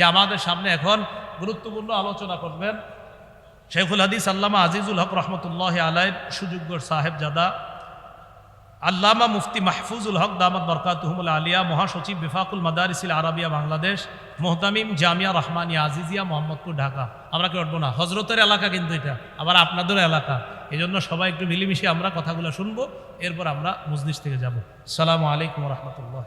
যে আমাদের সামনে এখন গুরুত্বপূর্ণ আলোচনা করবেন। শেখুল হাদিস আল্লামা আজিজুল হক রহমতুল্লাহ আলাই সুযোগ্য সাহেব জাদা আল্লামা মুফতি মাহফুজুল হক দামাত বরকাতুহমুল আলিয়া, মহাসচিব বিফাকুল মাদারিসিল আরবিয়া বাংলাদেশ, মোহতামিম জামিয়া রহমানিয়া আজিজিয়া মোহাম্মদপুর ঢাকা। আমরা কি না। হজরতের এলাকা কিন্তু এটা, আবার আপনাদের এলাকা। এই জন্য সবাই একটু মিলেমিশে আমরা কথাগুলো শুনব, এরপর আমরা মজলিস থেকে যাব। সালামু আলাইকুম রহমতুল্লাহ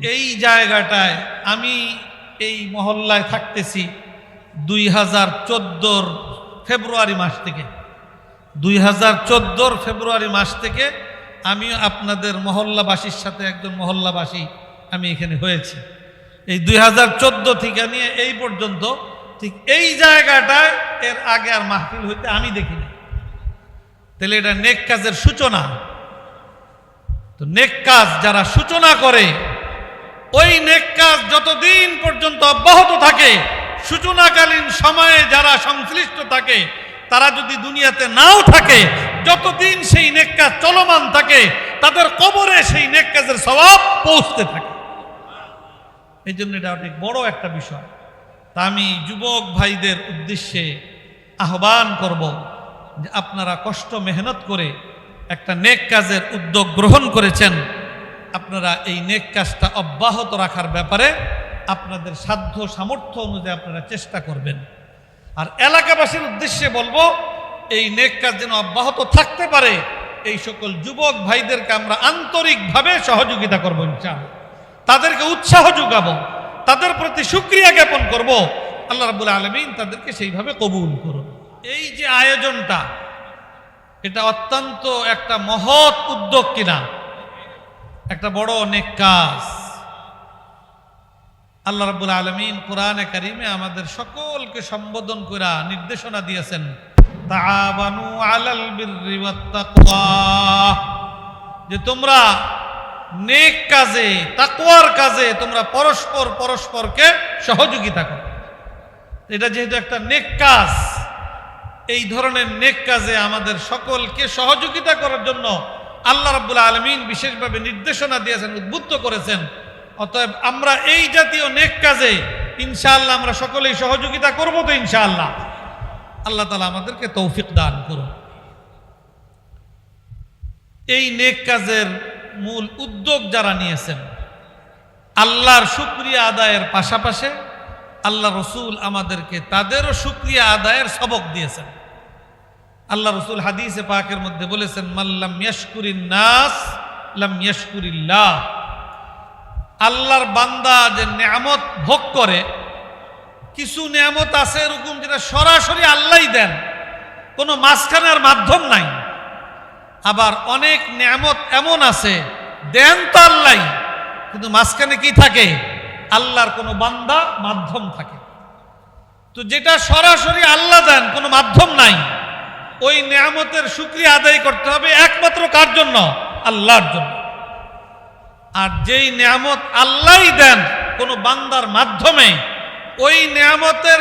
এই জায়গাটায় আমি এই মহল্লায় থাকতেছি দুই হাজার চোদ্দোর ফেব্রুয়ারি মাস থেকে। দুই হাজার চোদ্দোর ফেব্রুয়ারি মাস থেকে আমি আপনাদের মহল্লাবাসীর সাথে একজন মহল্লাবাসী আমি এখানে হয়েছি। এই দুই হাজার চোদ্দ থেকে নিয়ে এই পর্যন্ত ঠিক এই জায়গাটায় এর আগে আর মাহফিল হইতে আমি দেখিনি। তাহলে এটা নেক কাজের সূচনা। তো নেক কাজ যারা সূচনা করে ওই নেক কাজ যতদিন পর্যন্ত অব্যাহত থাকে, সূচনাকালীন সময়ে যারা সংশ্লিষ্ট থাকে, তারা যদি দুনিয়াতে নাও থাকে, যতদিন সেই নেক কাজ চলমান থাকে, তাদের কবরে সেই নেক কাজের স্বভাব পৌঁছতে থাকে। এই জন্য এটা অনেক বড় একটা বিষয়। তা আমি যুবক ভাইদের উদ্দেশ্যে আহ্বান করব যে আপনারা কষ্ট মেহনত করে একটা নেক কাজের উদ্যোগ গ্রহণ করেছেন। আপনারা এই নেক কাজটা অব্যাহত রাখার ব্যাপারে আপনাদের সাধ্য সামর্থ্য অনুযায়ী আপনারা চেষ্টা করবেন। আর এলাকাবাসীর উদ্দেশ্যে বলব, এই নেক কাজ যেন অব্যাহত থাকতে পারে, এই সকল যুবক ভাইদেরকে আমরা আন্তরিকভাবে সহযোগিতা করব ইনশাআল্লাহ। তাদেরকে উৎসাহ যোগাবো, তাদের প্রতি সুক্রিয়া জ্ঞাপন করব। আল্লাহ রাবুল আলমিন তাদেরকে সেইভাবে কবুল করুন। এই যে আয়োজনটা, এটা অত্যন্ত একটা মহৎ উদ্যোগ কিনা একটা বড় অনেক কাজ। আল্লাহ রাবুল আলমিন কোরআনে কারিমে আমাদের সকলকে সম্বোধন করা নির্দেশনা দিয়েছেন যে তোমরা নেক কাজে, তাকওয়ার কাজে তোমরা পরস্পর পরস্পরকে সহযোগিতা করো। এটা যেহেতু একটা নেক কাজ, এই ধরনের নেক কাজে আমাদের সকলকে সহযোগিতা করার জন্য আল্লাহ রাব্বুল আলমিন বিশেষভাবে নির্দেশনা দিয়েছেন, উদ্বুদ্ধ করেছেন। অতএব আমরা এই জাতীয় নেক কাজে ইনশাআল্লাহ আমরা সকলেই সহযোগিতা করব তো ইনশাআল্লাহ। আল্লাহ তালা আমাদেরকে তৌফিক দান করুন। এই নেক কাজের মূল উদ্যোগ যারা নিয়েছেন, আল্লাহর শুক্রিয়া আদায়ের পাশাপাশি আল্লাহ রসুল আমাদেরকে তাদেরও শুক্রিয়া আদায়ের সবক দিয়েছেন। আল্লাহ রসুল হাদিসে পাকের মধ্যে বলেছেন মাল্লাম ইয়াশকুরিন নাস, লাম ইয়াশকুরিল্লাহ আল্লাহর বান্দা যে নিয়ামত ভোগ করে, কিছু নিয়ামত আছে এরকম যেটা সরাসরি আল্লাহই দেন, কোনো মাঝখানের মাধ্যম নাই। আবার অনেক নিয়ামত এমন আছে, দেন তো আল্লাহ কিন্তু মাঝখানে কি থাকে? আল্লাহর কোনো বান্দা মাধ্যম থাকে। তো যেটা সরাসরি আল্লাহ দেন, কোনো মাধ্যম নাই। ওই নিয়ামতের সুক্রিয়া আদায় করতে হবে একমাত্র কার জন্য? আল্লাহর জন্য। আর যেই নিয়ামত আল্লাহই দেন কোনো বান্দার মাধ্যমে, ওই নিয়ামতের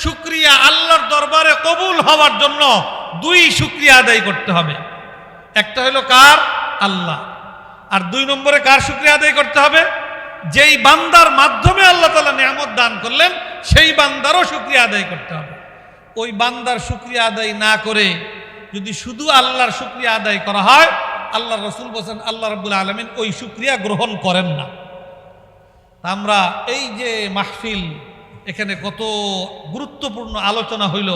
সুক্রিয়া আল্লাহর দরবারে কবুল হওয়ার জন্য দুই সুক্রিয়া আদায় করতে হবে। একটা হলো কার? আল্লাহ। আর দুই নম্বরে কার শুক্রিয়া আদায় করতে হবে? যেই বান্দার মাধ্যমে আল্লাহ তালা নিয়ামত দান করলেন, সেই বান্দারও শুক্রিয়া আদায় করতে হবে। ওই বান্দার শুক্রিয়া আদায় না করে যদি শুধু আল্লাহর শুক্রিয়া আদায় করা হয়, আল্লাহ রসুল বলছেন, আল্লাহ রবুল আলমিন ওই শুক্রিয়া গ্রহণ করেন না। আমরা এই যে মাহফিল, এখানে কত গুরুত্বপূর্ণ আলোচনা হইল,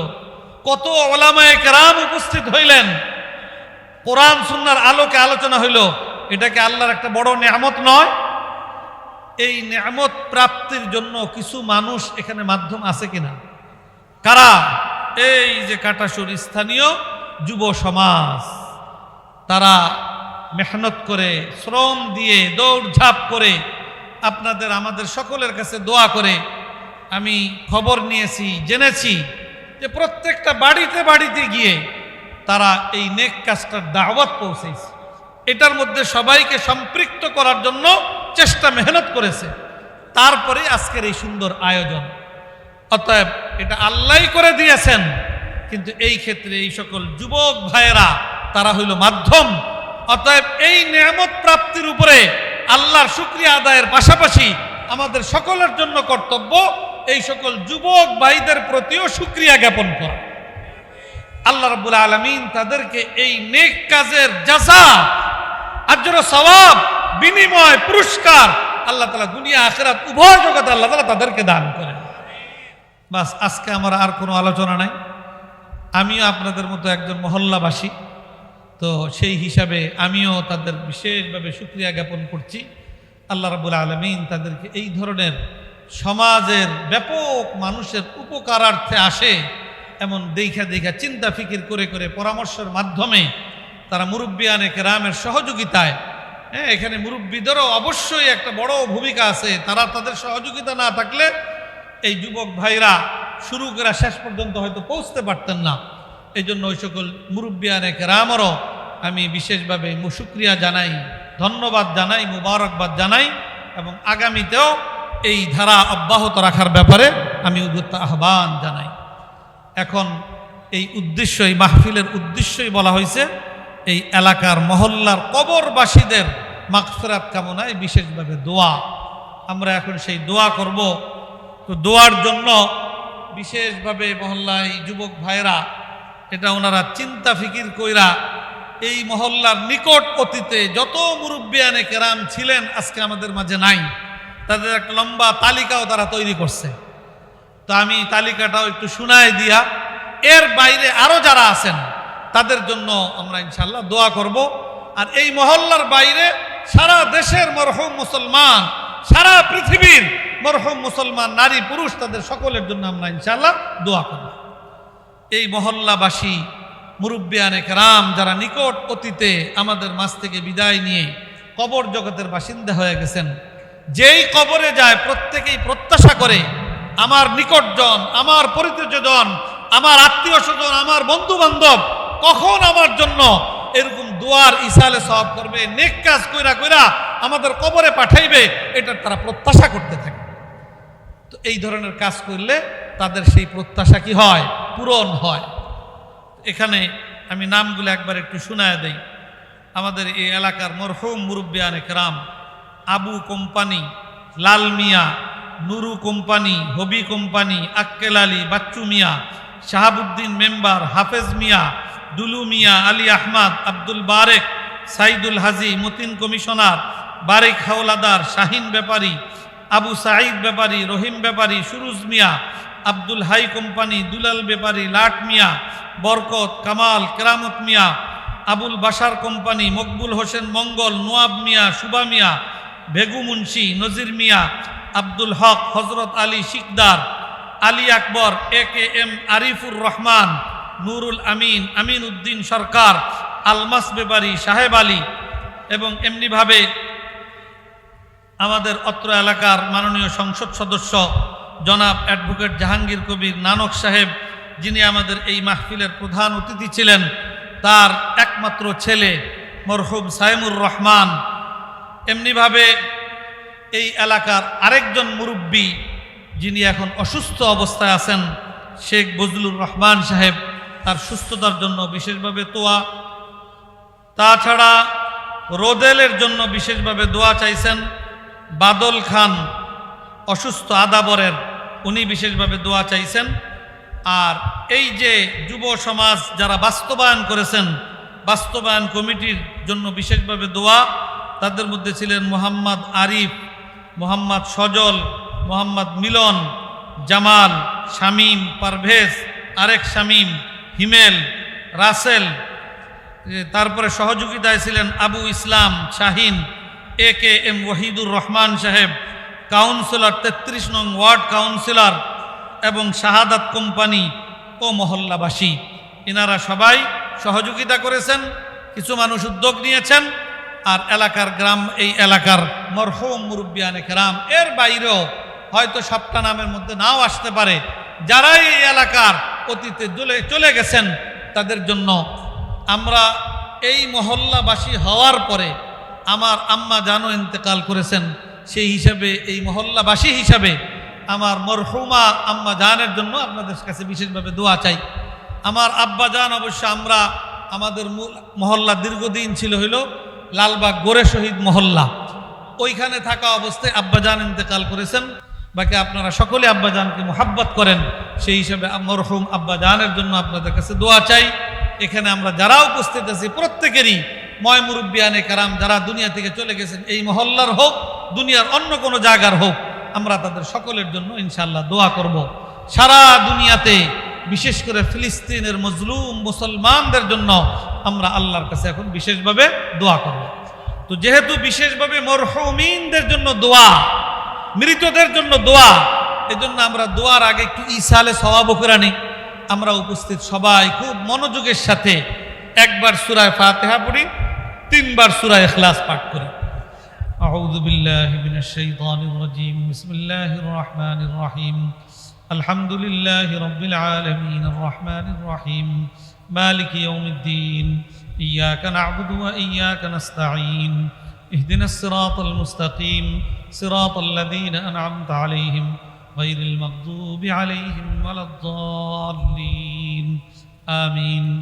কত ওলামায় কেরাম উপস্থিত হইলেন, কোরআন সুন্নার আলোকে আলোচনা হইল, এটাকে আল্লাহর একটা বড় নিয়ামত নয়। এই নিয়ামত প্রাপ্তির জন্য কিছু মানুষ এখানে মাধ্যম আছে কিনা? কারা? এই যে কাটাসুর স্থানীয় যুব সমাজ, তারা মেহনত করে, শ্রম দিয়ে দৌড়ঝাঁপ করে আপনাদের, আমাদের সকলের কাছে দোয়া করে আমি খবর নিয়েছি, জেনেছি যে প্রত্যেকটা বাড়িতে বাড়িতে গিয়ে তারা এই নেক কাজটার দাওয়াত পৌঁছেছে। এটার মধ্যে সবাইকে সম্পৃক্ত করার জন্য চেষ্টা মেহনত করেছে। তারপরে আজকের এই সুন্দর আয়োজন। অতএব এটা আল্লাহই করে দিয়েছেন। কিন্তু এই ক্ষেত্রে এই সকল যুবক ভাইয়েরা, তারা হইল মাধ্যম। অতএব এই নিয়ামত প্রাপ্তির উপরে আল্লাহর শুক্রিয়া আদায়ের পাশাপাশি আমাদের সকলের জন্য কর্তব্য এই সকল যুবক ভাইদের প্রতিও শুক্রিয়া জ্ঞাপন করা। আল্লাহ রাব্বুল আলামিন তাদেরকে এই নেক কাজের জাযা, আজর সওয়াব, বিনিময়, পুরস্কার আল্লাহ তাআলা দুনিয়া আখিরাত উভয় জগতে আল্লাহ তাআলা তাদেরকে দান করেন। বাস, আজকে আমার আর কোনো আলোচনা নাই। আমিও আপনাদের মতো একজন মহল্লাবাসী। তো সেই হিসাবে আমিও তাদের বিশেষভাবে সুক্রিয়া জ্ঞাপন করছি। আল্লাহ রাবুল আলমিন তাদেরকে এই ধরনের সমাজের ব্যাপক মানুষের উপকারার্থে আসে, এমন দেখা দেখা চিন্তা ফিকির করে করে পরামর্শের মাধ্যমে তারা মুরব্বী মুরব্বিয়ানে কেরামের সহযোগিতায় হ্যাঁ এখানে মুরব্বীদেরও অবশ্যই একটা বড় ভূমিকা আছে। তারা তাদের সহযোগিতা না থাকলে এই যুবক ভাইরা শুরু করে শেষ পর্যন্ত হয়তো পৌঁছতে পারতেন না। এই জন্য ওই সকল মুরব্বিয়ানে কেরামরও আমি বিশেষভাবে মুশুক্রিয়া জানাই, ধন্যবাদ জানাই, মুবারকবাদ জানাই এবং আগামীতেও এই ধারা অব্যাহত রাখার ব্যাপারে আমি উদ্যত আহ্বান জানাই। এখন এই উদ্দেশ্য, এই মাহফিলের উদ্দেশ্যই বলা হয়েছে, এই এলাকার মহল্লার কবরবাসীদের মাগফিরাত কামনায় বিশেষভাবে দোয়া। আমরা এখন সেই দোয়া করব তো দোয়ার জন্য বিশেষভাবে মহল্লায় যুবক ভাইরা এটা ওনারা চিন্তা ফিকির কইরা এই মহল্লার নিকট অতীতে যত মুরব্বিয়ানে কেরাম ছিলেন আজকে আমাদের মাঝে নাই। তাদের একটা লম্বা তালিকাও তারা তৈরি করছে। তো আমি তালিকাটাও একটু শুনাই দিয়া, এর বাইরে আরও যারা আছেন, তাদের জন্য আমরা ইনশাল্লাহ দোয়া করব। আর এই মহল্লার বাইরে সারা দেশের মরহুম মুসলমান, সারা পৃথিবীর মরহুম মুসলমান, নারী, পুরুষ তাদের সকলের জন্য আমরা ইনশাল্লাহ দোয়া করব। এই মহল্লাবাসী, মুরব্বিয়ানে রাম যারা নিকট অতীতে আমাদের মাছ থেকে বিদায় নিয়ে কবর জগতের বাসিন্দা হয়ে গেছেন, যেই কবরে যায় প্রত্যেকেই প্রত্যাশা করে, আমার নিকটজন, আমার পরিচয়জন আমার আত্মীয় স্বজন আমার বন্ধু বান্ধব কখন আমার জন্য এরকম দুয়ার ইসালে সব করবে, নেক কাজ কইরা কইরা আমাদের কবরে পাঠাইবে এটা তারা প্রত্যাশা করতে থাকে। এই ধরনের কাজ করলে তাদের সেই প্রত্যাশা কি হয়? পূরণ হয়। এখানে আমি নামগুলো একবার একটু শোনায় দেই। আমাদের এই এলাকার মরহুম মুরব্বিয়ান Ekram, Abu company, Lal Mia, Nuru company, Hobi company, Akkel Ali, Bachchu Mia, Shahabuddin member, Hafez Mia, Dulu Mia, Ali Ahmad, Abdul Barek, Saidul Haji, Matin commissioner, Barek Howlader, Shahin Bepari Abu Sayeed Bepari, Rahim Bepari, Suruj Mia, Abdul Hai company, Dulal Bepari, Lat Mia, Barkat, Kamal, Keramat Mia, Abul Basar company, Maqbul Hossain Mongol, Noab Mia, Suba Mia, Vegu Munshi, Nazir Mia, Abdul Haq Hazrat Ali Sikdar, Ali Akbar, A K M, Arifur Rahman, Nurul Amin Amin Uddin Sarkar, Almas Bepari সাহেব আলী, এবং এমনিভাবে আমাদের অত্র এলাকার মাননীয় সংসদ সদস্য জনাব অ্যাডভোকেট জাহাঙ্গীর কবির নানক সাহেব, যিনি আমাদের এই মাহফিলের প্রধান অতিথি ছিলেন, তার একমাত্র ছেলে মরহুম সাইমুর রহমান। এমনিভাবে এই এলাকার আরেকজন মুরব্বী, যিনি এখন অসুস্থ অবস্থায় আছেন, শেখ বজলুর রহমান সাহেব, তার সুস্থতার জন্য বিশেষভাবে তোয়া তাছাড়া রোদেলের জন্য বিশেষভাবে দোয়া চাইছেন। বাদল খান অসুস্থ আদাবরের, উনি বিশেষভাবে দোয়া চাইছেন। আর এই যে যুব সমাজ যারা বাস্তবায়ন করেছেন, বাস্তবায়ন কমিটির জন্য বিশেষভাবে দোয়া, তাদের মধ্যে ছিলেন মোহাম্মদ আরিফ, মোহাম্মদ সজল, মোহাম্মদ মিলন, জামাল, শামীম পারভেজ, আরেক শামীম, হিমেল, রাসেল তারপরে সহযোগিতায় ছিলেন Abu Islam Shahin A K M Wahidur Rahman সাহেব কাউন্সিলর তেত্রিশ নং ওয়ার্ড কাউন্সিলর এবং শাহাদাত কোম্পানি ও মহল্লাবাসী। এনারা সবাই সহযোগিতা করেছেন, কিছু মানুষ উদ্যোগ নিয়েছেন আর এলাকার গ্রাম এই এলাকার মরহুম মুরব্বিয়ানে গ্রাম এর বাইরেও হয়তো সবটা নামের মধ্যে নাও আসতে পারে। যারা এই এলাকার অতীতে চলে চলে গেছেন, তাদের জন্য আমরা এই মহল্লাবাসী হওয়ার পরে আমার আম্মা জানো ইন্তেকাল করেছেন, সেই হিসাবে, এই মহল্লাবাসী হিসাবে আমার মরহুমা আম্মা জানের জন্য আপনাদের কাছে বিশেষভাবে দোয়া চাই। আমার আব্বা জান অবশ্য আমরা, আমাদের মহল্লা দীর্ঘদিন ছিল হইল লালবাগ গোরে শহীদ মহল্লা। ওইখানে থাকা অবস্থায় আব্বাজান ইন্তেকাল করেছেন। বাকি আপনারা সকলে আব্বাজানকে মোহাব্বত করেন। সেই হিসাবে মরহুম আব্বাজানের জন্য আপনাদের কাছে দোয়া চাই। এখানে আমরা যারা উপস্থিত আছি প্রত্যেকেরই ময় মুরব্বিয়ানে কারাম যারা দুনিয়া থেকে চলে গেছেন, এই মহল্লার হোক, দুনিয়ার অন্য কোনো জায়গার হোক, আমরা তাদের সকলের জন্য ইনশাল্লাহ দোয়া করব। সারা দুনিয়াতে, বিশেষ করে ফিলিস্তিনের মজলুম মুসলমানদের জন্য আমরা আল্লাহর কাছে এখন বিশেষভাবে দোয়া করব। তো যেহেতু বিশেষভাবে মরহুমিনদের জন্য দোয়া, মৃতদের জন্য দোয়া, এজন্য আমরা দোয়ার আগে একটু ইসালে সবাব করে নিই আমরা উপস্থিত সবাই খুব মনোযোগের সাথে একবার সুরায় ফাতেহা পড়ি তিনবার সুরায় এখলাস পাঠ করি أعوذ بالله من الشيطان الرجيم بسم الله الرحمن الرحيم الحمد لله رب العالمين الرحمن الرحيم مالك يوم الدين إياك نعبد وإياك نستعين اهدنا الصراط المستقيم صراط الذين أنعمت عليهم غير المغضوب عليهم ولا الضالين آمين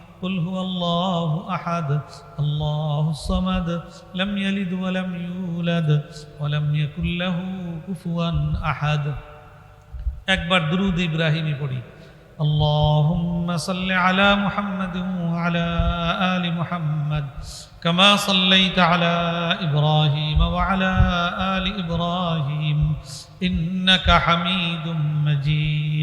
قل هو الله أحد الله الصمد لم يلد ولم يولد ولم يكن له كفوا أحد একবার দুরুদ ইব্রাহিমী পড়ি اللهم صل على محمد وعلى آل محمد كما صليت على إبراهيم وعلى آل إبراهيم إنك حميد مجيد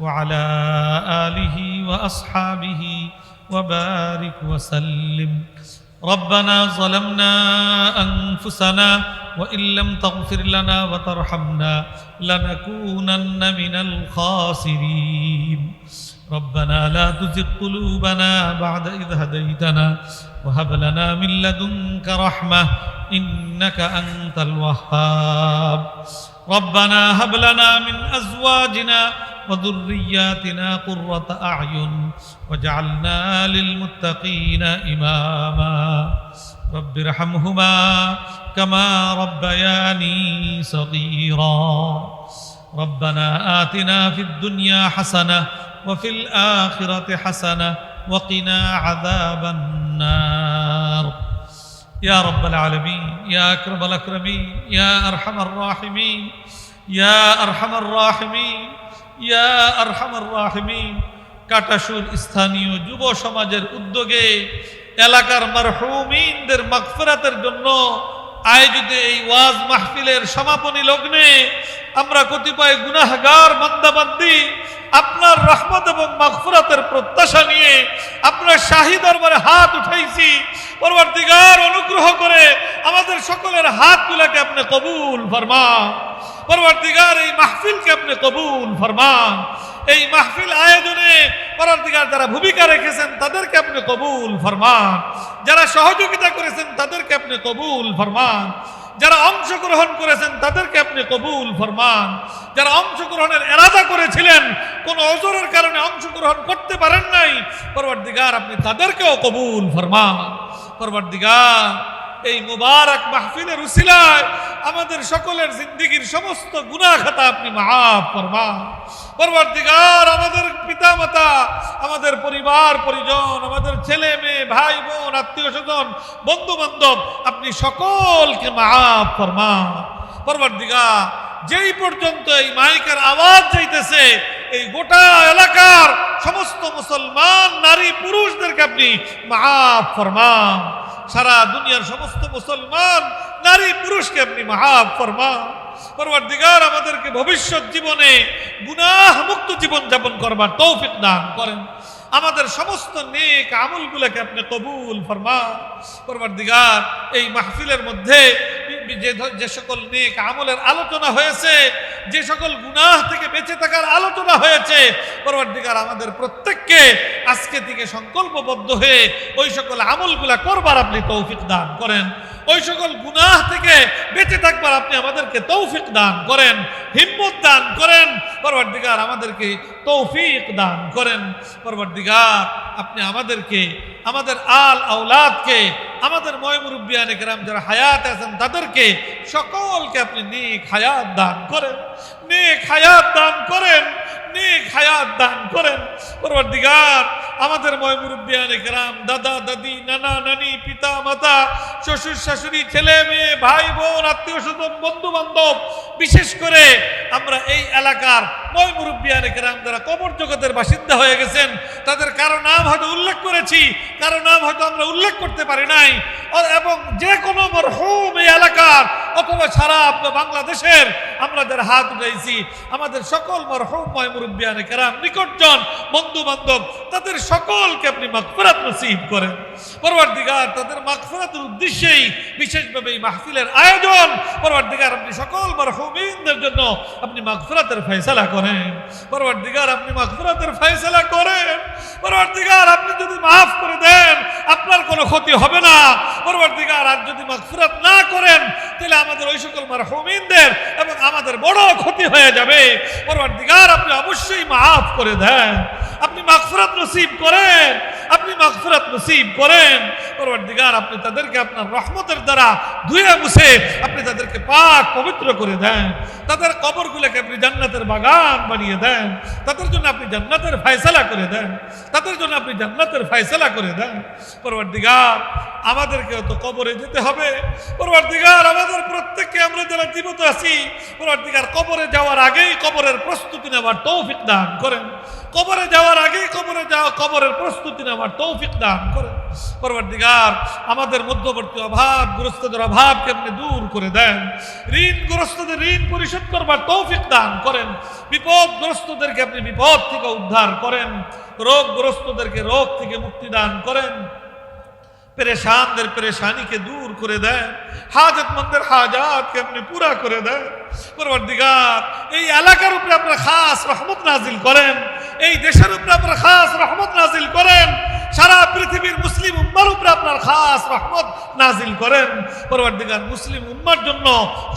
وعلى آله وأصحابه وبارك وسلم. ربنا ظلمنا أنفسنا وإن لم تغفر لنا وترحمنا لنكونن من الخاسرين. ربنا لا تزغ قلوبنا بعد إذ هديتنا وهب لنا من لدنك رحمة إنك أنت الوهاب. ربنا هب لنا من أزواجنا وذرياتنا قرة أعين وجعلنا للمتقين إماما. رب ارحمهما كما ربياني صغيرا. ربنا آتنا في الدنيا حسنة وفي الآخرة حسنة وقنا عذاب النار. يا رب العالمين يا أكرم الأكرمين يا أرحم الراحمين يا أرحم الراحمين. ইয়া আরহামার রাহমিন কাটাসুর স্থানীয় যুব সমাজের উদ্যোগে এলাকার মারহুমিনদের মাগফিরাতের জন্য আয়োজিত এই ওয়াজ মাহফিলের সমাপনী লগ্নে আমরা কতিপয় গুনাহগার, বান্দাবান্দি, আপনার রহমত এবং মাগফিরাতের প্রত্যাশা নিয়ে আপনার শাহী দরবারে হাত উঠাইছি, পরবর্তীকার অনুগ্রহ করে আমাদের সকলের হাতগুলোকে আপনি কবুল ফরমান, পরবর্তীকার এই মাহফিলকে আপনি কবুল ফরমান। এই মাহফিল আয়োজনে পরবর্তীকার যারা ভূমিকা রেখেছেন, তাদেরকে আপনি কবুল ফরমান। যারা সহযোগিতা করেছেন, তাদেরকে আপনি কবুল ফরমান। যারা অংশগ্রহণ করেছেন, তাদেরকে আপনি কবুল ফরমান। যারা অংশগ্রহণের এরাদা করেছিলেন, কোন অজরের কারণে অংশগ্রহণ করতে পারেন নাই, পরবর্তীকার আপনি তাদেরকেও কবুল ফরমান। পরবর্তীকার এই মুবারক মাহফিলের উসিলায় আমাদের সকলের জিন্দিগির সমস্ত গুনাহ খাতা আপনি মাফ ফরমান। পরবর্তীকার, আমাদের পিতামাতা, আমাদের পরিবার, পরিজন, আমাদের ছেলে, মেয়ে, ভাই, বোন, আত্মীয় স্বজন বন্ধু বান্ধব আপনি সকলকে মাফ ফরমান। যেই পর্যন্ত এই মাইকের আওয়াজ যাইতেছে, এই গোটা এলাকার সমস্ত মুসলমান, নারী, পুরুষদেরকে আপনি ফরমান। সারা দুনিয়ার সমস্ত মুসলমান, নারী, পুরুষকে আপনি মাহাব ফরমান। পরবর্তীকার আমাদেরকে ভবিষ্যৎ জীবনে গুনাহ মুক্ত জীবন যাপন করবার তৌফিক দান করেন। আমাদের সমস্ত নেক আমলগুলোকে আপনি কবুল ফরমা পরবর্তীকার এই মাহফিলের মধ্যে যে যে সকল নেক আমলের আলোচনা হয়েছে, যে সকল গুনাহ থেকে বেঁচে থাকার আলোচনা হয়েছে, পরবর্তীকার আমাদের প্রত্যেককে আজকে থেকে সংকল্পবদ্ধ হয়ে ওই সকল আমলগুলা করবার আপনি তৌফিক দান করেন। ওই সকল গুনাহ থেকে বেঁচে থাকবার আপনি আমাদেরকে তৌফিক দান করেন, হিম্মত দান করেন, পরবর্তীকার আমাদেরকে তৌফিক দান করেন। পরবর্তীকার আপনি আমাদেরকে, আমাদের আল আওলাদকে আমাদের ময়মুরব্বিয়ান গ্রাম যারা হায়াত আছেন, তাদেরকে সকলকে আপনি নেক হায়াত দান করেন। নেক হায়াত দান করেন। নেক হায়াত দান করেন। পরবর্তীকার, আমাদের ময়মুরব্বিয়ান একরাম দাদা, দাদি, নানা, নানি, পিতা, মাতা, শ্বশুর, শাশুড়ি, ছেলে, মেয়ে, ভাই, বোন, আত্মীয় স্বজন বন্ধু বান্ধব বিশেষ করে আমরা এই এলাকার নয় মুরব্বিয়ান একরাম যারা কবর জগতের বাসিন্দা হয়ে গেছেন, তাদের কারও নাম হয়তো উল্লেখ করেছি, কারও নাম হয়তো আমরা উল্লেখ করতে পারি নাই এবং যে কোনো মরহুম এই এলাকার অথবা সারা বাংলাদেশের আমরা যারা হাত উঠাইছি। আমাদের সকল মরহুম ময় মুরব্বিয়ান কেরাম, নিকটজন বন্ধু বান্ধব তাদের সকলকে আপনি মাগফিরাত নসিব করেন। পরবর্তীকার তাদের মাগফিরাতের উদ্দেশ্যেই বিশেষভাবে এই মাহফিলের আয়োজন। পরবর্তীকার আপনি সকল মরহুমিনদের জন্য আপনি মাগফিরাতের ফয়সালা করেন। পরবর্তীকার আপনি মাগফিরাতের ফয়সালা করেন। পরবর্তীকার আপনি যদি মাফ করে দেন, আপনার কোনো ক্ষতি হবে না। পরবর্তীকার আর যদি মাগফিরাত না করেন, তাহলে আমাদের ওই সকল মারহুমিনদের এবং আমাদের বড় ক্ষতি হয়ে যাবে। পরবর্তীকার, আপনি অবশ্যই মাফ করে দেন। আপনি মাগফিরাত নসিব করেন। আপনি মাগফিরাত নসিব করেন। পরবর্তীকার, আপনি তাদেরকে আপনার রহমতের দ্বারা ধুয়ে মুছে আপনি তাদেরকে পাক পবিত্র করে দেন। তাদের কবরগুলোকে আপনি জান্নাতের বাগান বানিয়ে দেন। তাদের জন্য আপনি জান্নাতের ফয়সালা করে দেন। তাদের জন্য আপনি জান্নাতের ফয়সালা করে দেন। পরবর্তীকার, আমাদেরকেও তো কবরে যেতে হবে। পরবর্তীকার, আমাদের প্রত্যেককে আমরা যারা জীবিত আছি, পরবর্তীকার, কবরে যাওয়ার আগেই কবরের প্রস্তুতি নেওয়ার তৌফিক দান করেন। কবরে যাওয়ার আগেই কবরে যাওয়া, কবরের প্রস্তুতি নেওয়ার তৌফিক দান করেন। পরবর্তীকার, আমাদের মধ্যবর্তী অভাব গ্রস্তদের অভাবকে আপনি দূর করে দেন। ঋণগ্রস্তদের ঋণ পরিশোধ করবার তৌফিক দান করেন। বিপদগ্রস্তদেরকে আপনি বিপদ থেকে উদ্ধার করেন। রোগগ্রস্তদেরকে রোগ থেকে মুক্তি দান করেন। পেরেশানদের পেরেশানিকে দূর করে দেন হাজতমন্দের হাজাতকে আপনি পুরা করে দেন পরবর্তীকার, এই এলাকার উপরে আপনারা খাস রহমত নাজিল করেন, এই দেশের উপরে আপনারা খাস রহমত নাজিল করেন, সারা পৃথিবীর মুসলিম উম্মার উপরে আপনার খাস রহমত নাজিল করেন। পরবর্তীকার, মুসলিম উম্মার জন্য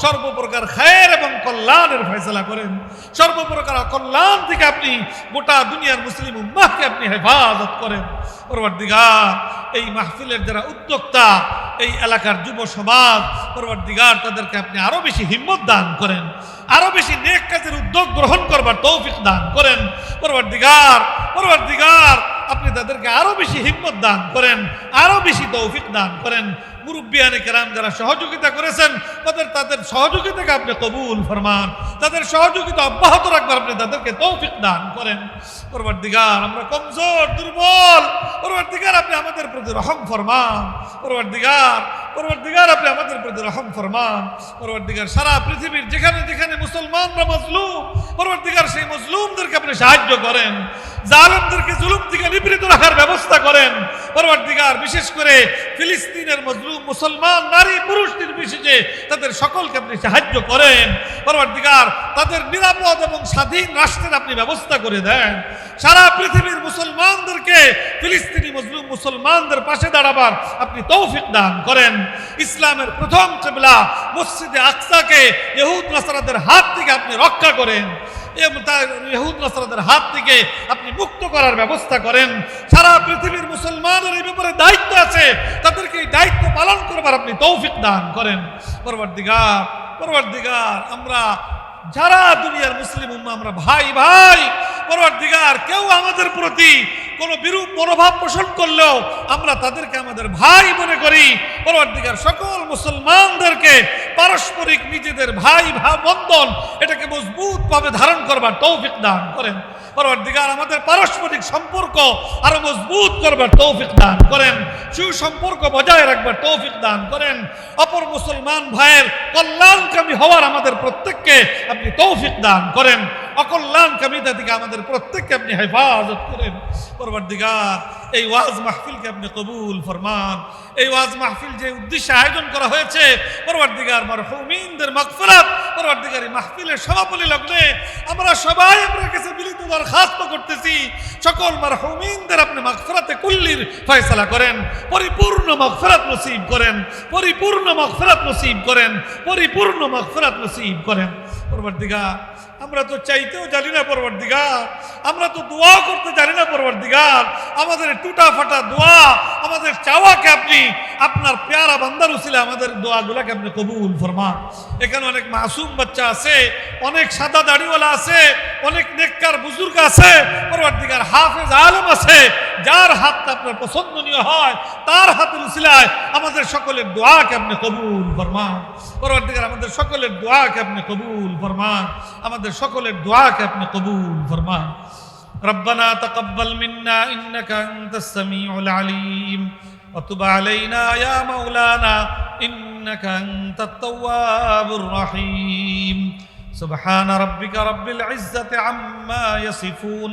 সর্বপ্রকার খায়ের এবং কল্যাণের ফয়সলা করেন। সর্বপ্রকার কল্যাণ থেকে আপনি গোটা দুনিয়ার মুসলিম উম্মাহকে আপনি হেফাজত করেন। পরবর্তীকার এই মাহফিলের যারা উদ্যোক্তা, এই এলাকার যুব সমাজ, পরবর্তীকার, তাদেরকে আপনি আরও বেশি হিম্মত দান করেন, আরও বেশি নেক কাজের উদ্যোগ গ্রহণ করবার তৌফিক দান করেন। পরবর্তীকার পরবর্তীকার, আপনি তাদেরকে আরও বেশি হিম্মত দান করেন, আরও বেশি তৌফিক দান করেন। মুরব্বিয়ানে কেরাম যারা সহযোগিতা করেছেন, তাদের তাদের সহযোগিতাকে আপনি কবুল ফরমান, তাদের সহযোগিতা অব্যাহত রাখবার আপনি তাদেরকে তৌফিক দান করেন। পরবর্তীকার, আমরা কমজোর, দুর্বল। পরবর্তীকার, আপনি আমাদের প্রতি রহম ফরমান। পরবর্তীকার পরবর্তীকার, আপনি আমাদের প্রতি রহম ফরমান। পরবর্তীকার, সারা পৃথিবীর যেখানে যেখানে মুসলমানরা মজলুম, পরবর্তীকার সেই মজলুমদেরকে আপনি সাহায্য করেন। জালেমদেরকে জুলুম থেকে নিবৃত রাখার ব্যবস্থা করেন। পরবর্তীকার, বিশেষ করে ফিলিস্তিনের মজলুম মুসলমান, নারী, পুরুষ নির্বিশেষে তাদের সকলকে আপনি সাহায্য করেন। পরবর্তীকার, তাদের নিরাপদ এবং স্বাধীন রাষ্ট্রের আপনি ব্যবস্থা করে দেন। সারা পৃথিবীর মুসলমানদেরকে ফিলিস্তিনি মজলুম মুসলমানদের পাশে দাঁড়াবার আপনি তৌফিক দান করেন। ইসলামের প্রথম চেবলা মসজিদে আকসাকে, ইহুদ, নাসারাদের হাত থেকে আপনি রক্ষা করেন। হাত থেকে আপনি মুক্ত করার ব্যবস্থা করেন। সারা পৃথিবীর মুসলমানের এই ব্যাপারে দায়িত্ব আছে। তাদেরকে এই দায়িত্ব পালন করবার আপনি তৌফিক দান করেন। পরবর্তীকার পরবর্তীকার, আমরা যারা দুনিয়ার মুসলিম উম্মা, আমরা ভাই ভাই পরবর্তীকার, কেউ আমাদের প্রতি কোনো বিরূপ মনোভাব পোষণ করলেও আমরা তাদেরকে আমাদের ভাই মনে করি। পরবর্তীকার সকল মুসলমানদেরকে পারস্পরিক নিজেদের ভাই ভা বন্ধন এটাকে মজবুতভাবে ধারণ করবার তৌফিক দান করেন। পরবর্তীকার আমাদের পারস্পরিক সম্পর্ক আরও মজবুত করবার তৌফিক দান করেন। সুসম্পর্ক বজায় রাখবার তৌফিক দান করেন। অপর মুসলমান ভাইয়ের কল্যাণকামী হওয়ার আমাদের প্রত্যেককে আপনি তৌফিক দান করেন। অকল্যাণকামিতা থেকে আমাদের প্রত্যেককে আপনি হেফাজত করেন। পরবর্তীকার, এই ওয়াজ মাহফিলকে আপনি কবুল ফরমান। এই ওয়াজ মাহফিল যে উদ্দেশ্যে আয়োজন করা হয়েছে, পরবর্তীকার মারহুমিনদের মাগফিরাত, পরবর্তীকার এই মাহফিলের সমাপনী লগ্নে আমরা সবাই আপনার কাছে মিলিত দরখাস্ত করতেছি। সকল মারহুমিনদের আপনি মাগফিরাতে কুল্লির ফয়সালা করেন, পরিপূর্ণ মাগফিরাত নসিব করেন, পরিপূর্ণ মাগফিরাত নসিব করেন, পরিপূর্ণ মাগফিরাত নসিব করেন। পরবর্তীকার আমরা তো চাইতেও জানি না পরবর্তীকার আমরা তো দোয়া করতে জানি না পরবর্তীকার আমাদের টুটা ফাটা দোয়া, আমাদের চাওয়াকে আপনি, আপনার পেয়ারা বান্দার উচিলে আমাদের দোয়াগুলাকে আপনি কবুল ফরমান। এখানে অনেক মাসুম বাচ্চা আছে, অনেক সাদা দাড়িওয়ালা আছে, অনেক নেককার বুজুর্গ আছে পরবর্তীকার হাফেজ আলম আছে যার হাতটা আপনার পছন্দনীয় হয় তার হাতের উসিলায় আমাদের সকলের দোয়াকে আপনি কবুল ফরমান পরবর্তীকার আমাদের সকলের দোয়াকে আপনি কবুল ফরমান আমাদের সকলের দোয়াকে আপনি কবুল ফরমান ربنا تقبل منا انك انت السميع العليم وتب علينا يا مولانا انك انت التواب الرحيم سبحان ربك رب العزه عما يصفون